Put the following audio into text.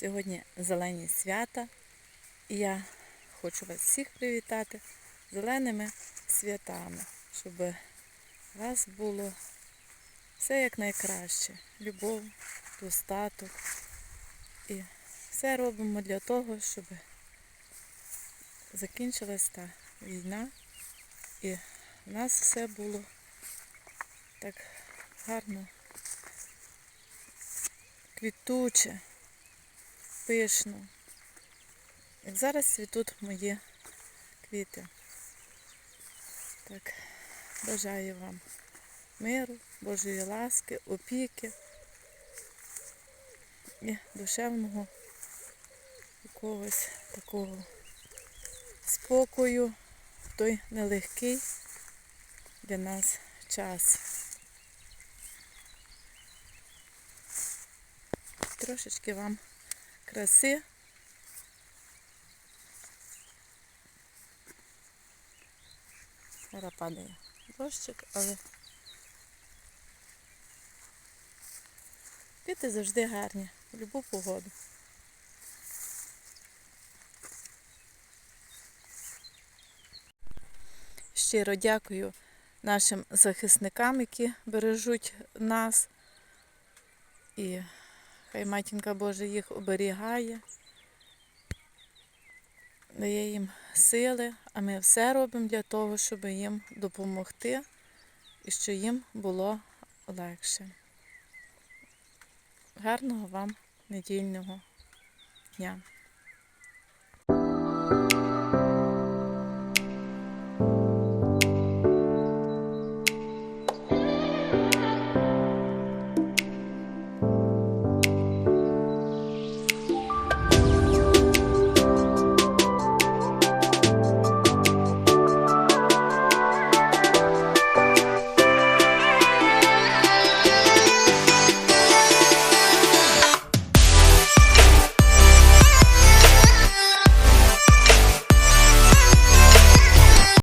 Сьогодні зелені свята. І я хочу вас всіх привітати зеленими святами, щоб у вас було все як найкраще. Любов, достаток. І все робимо для того, щоб закінчилась та війна. І в нас все було так гарно, квітуче, пишно. Як зараз цвітуть мої квіти. Так, бажаю вам миру, Божої ласки, опіки і душевного якогось такого спокою в той нелегкий для нас час. Трошечки вам краси. Зараз падає дощик, але квіти завжди гарні, в будь-яку погоду. Щиро дякую нашим захисникам, які бережуть нас. І хай матінка Божа їх оберігає, дає їм сили, а ми все робимо для того, щоб їм допомогти і щоб їм було легше. Гарного вам недільного дня!